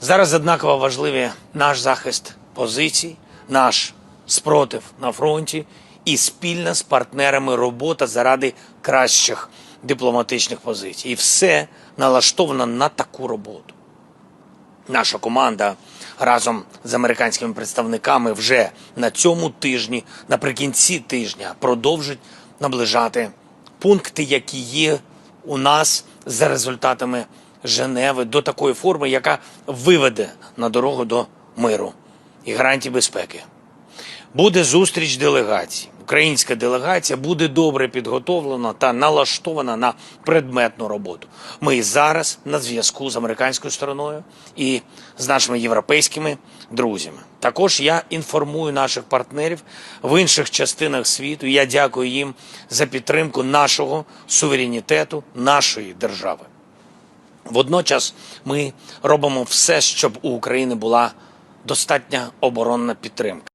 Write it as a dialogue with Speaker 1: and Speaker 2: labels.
Speaker 1: Зараз однаково важливі наш захист позицій, наш спротив на фронті і спільна з партнерами робота заради кращих дипломатичних позицій. І все налаштовано на таку роботу. Наша команда разом з американськими представниками вже на цьому тижні, наприкінці тижня, продовжить наближати пункти, які є у нас за результатами Женеви до такої форми, яка виведе на дорогу до миру і гарантій безпеки. Буде зустріч делегацій. Українська делегація буде добре підготовлена та налаштована на предметну роботу. Ми зараз на зв'язку з американською стороною і з нашими європейськими друзями. Також я інформую наших партнерів в інших частинах світу. Я дякую їм за підтримку нашого суверенітету, нашої держави. Водночас ми робимо все, щоб у України була достатня оборонна підтримка.